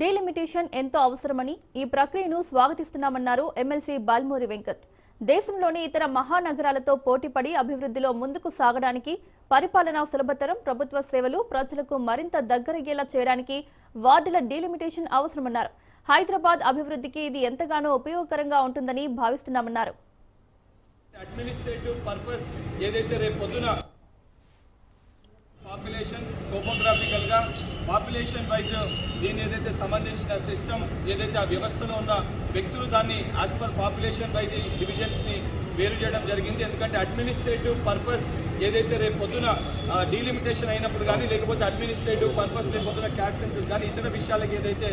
Delimitation ఎంతో అవసరమని ఈ ప్రక్రియను స్వాగతిస్తున్నామన్నారు ఎమ్మెల్సీ బాల్మూరి వెంకట్. దేశంలోని ఇతర మహానగరాలతో పోటీపడి అభివృద్ధిలో ముందుకు సాగడానికి పరిపాలన సులభతరం ప్రభుత్వ సేవలు ప్రజలకు మరింత దగ్గరయ్యేలా చేయడానికి వార్డుల డీలిమిటేషన్ అవసరమన్నారు. హైదరాబాద్ అభివృద్ధికి ఇది ఎంతగానో ఉపయోగకరంగా ఉంటుందని భావిస్తున్నామన్నారు. అడ్మినిస్ట్రేటివ్ పర్పస్ ఏదైతే రేపు పొద్దున పాపులేషన్ టోపోగ్రాఫికల్గా పాపులేషన్ వైజ్ దీని ఏదైతే సంబంధించిన సిస్టమ్ ఏదైతే ఆ వ్యవస్థలో ఉన్న వ్యక్తులు దాన్ని యాజ్ పర్ పాపులేషన్ వైజ్ డివిజన్స్ని వేరు చేయడం జరిగింది. ఎందుకంటే అడ్మినిస్ట్రేటివ్ పర్పస్ ఏదైతే రేపు పొద్దున డీలిమిటేషన్ అయినప్పుడు కానీ లేకపోతే అడ్మినిస్ట్రేటివ్ పర్పస్ రేపు పొద్దున క్యాష్ సెన్సెస్ కానీ ఇతర విషయాలకి ఏదైతే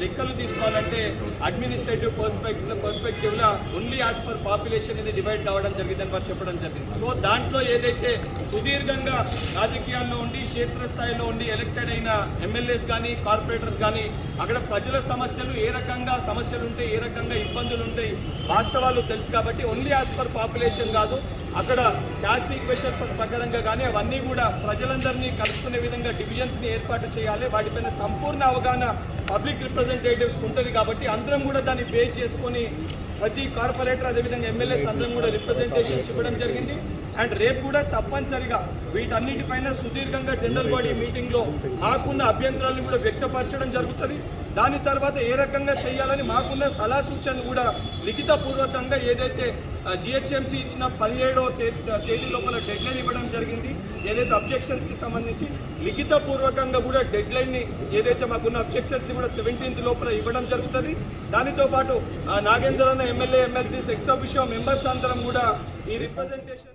లెక్కలు తీసుకోవాలంటే అడ్మినిస్ట్రేటివ్ పర్స్పెక్టివ్ పర్స్పెక్టివ్లో ఓన్లీ యాజ్ పర్ పాపులేషన్ ఇది డివైడ్ కావడం జరిగిందని వారు చెప్పడం జరిగింది. సో దాంట్లో ఏదైతే సుదీర్ఘంగా రాజకీయాల్లో ఉండి క్షేత్రస్థాయిలో ఉండి ఎలక్టెడ్ అయిన ఎమ్మెల్యేస్ కానీ కార్పొరేటర్స్ కానీ అక్కడ ప్రజల సమస్యలు ఏ రకంగా సమస్యలు ఉంటాయి ఏ రకంగా ఇబ్బందులు ఉంటాయి వాస్తవాలు తెలుసు కాబట్టి ఓన్లీ యాజ్ పర్ పాపులేషన్ కాదు. అక్కడ క్యాస్ట్ ఈక్వేషన్ ప్రకారంగా కానీ అవన్నీ కూడా ప్రజలందరినీ కలుపుకునే విధంగా డివిజన్స్ని ఏర్పాటు చేయాలి. వాటిపైన సంపూర్ణ అవగాహన పబ్లిక్ రిప్రజెంటేటివ్స్ ఉంటుంది కాబట్టి అందరం కూడా దాన్ని బేస్ చేసుకొని ప్రతి కార్పొరేటర్ అదేవిధంగా ఎమ్మెల్యేస్ అందరం కూడా రిప్రజెంటేషన్స్ ఇవ్వడం జరిగింది. అండ్ రేపు కూడా తప్పనిసరిగా వీటన్నిటిపైన సుదీర్ఘంగా జనరల్ బాడీ మీటింగ్లో మాకున్న అభ్యంతరాలను కూడా వ్యక్తపరచడం జరుగుతుంది. దాని తర్వాత ఏ రకంగా చేయాలని మాకున్న సలహా సూచనలు కూడా లిఖితపూర్వకంగా ఏదైతే జిహెచ్ఎంసీ ఇచ్చిన పదిహేడవ తేదీ లోపల డెడ్ లైన్ ఇవ్వడం జరిగింది. ఏదైతే అబ్జెక్షన్స్కి సంబంధించి లిఖితపూర్వకంగా కూడా డెడ్ లైన్ని ఏదైతే మాకున్న అబ్జెక్షన్స్ కూడా సెవెంటీన్త్ లోపల ఇవ్వడం జరుగుతుంది. దానితో పాటు ఆ, MLA MLCs ex officio members అందరం కూడా ఈ రిప్రజెంటేషన్